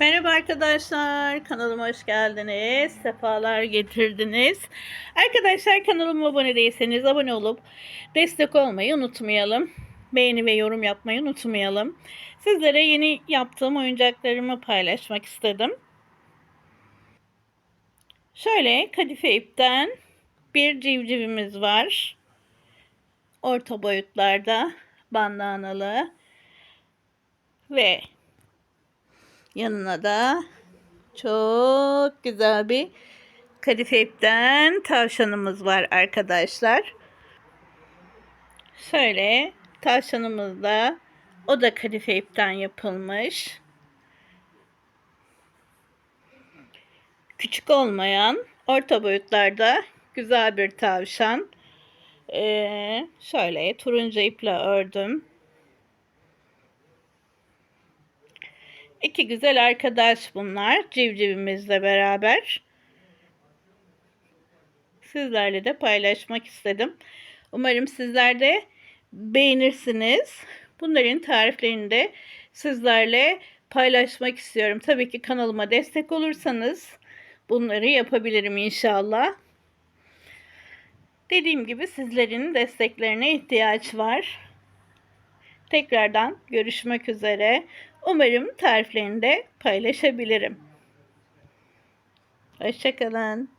Merhaba arkadaşlar, kanalıma hoş geldiniz, sefalar getirdiniz. Arkadaşlar kanalıma abone değilseniz abone olup destek olmayı unutmayalım. Beğeni ve yorum yapmayı unutmayalım. Sizlere yeni yaptığım oyuncaklarımı paylaşmak istedim. Şöyle kadife ipten bir civcivimiz var. Orta boyutlarda bandanalı ve Yanına da çok güzel bir kadife ipten tavşanımız var arkadaşlar. Şöyle tavşanımız da o da kadife ipten yapılmış. Küçük olmayan orta boyutlarda güzel bir tavşan. Ee, şöyle turuncu iple ördüm. İki güzel arkadaş bunlar. Civcivimizle beraber. Sizlerle de paylaşmak istedim. Umarım sizler de beğenirsiniz. Bunların tariflerini de sizlerle paylaşmak istiyorum. Tabii ki kanalıma destek olursanız bunları yapabilirim inşallah. Dediğim gibi sizlerin desteklerine ihtiyaç var. Tekrardan görüşmek üzere. Umarım tariflerini de paylaşabilirim. Hoşçakalın.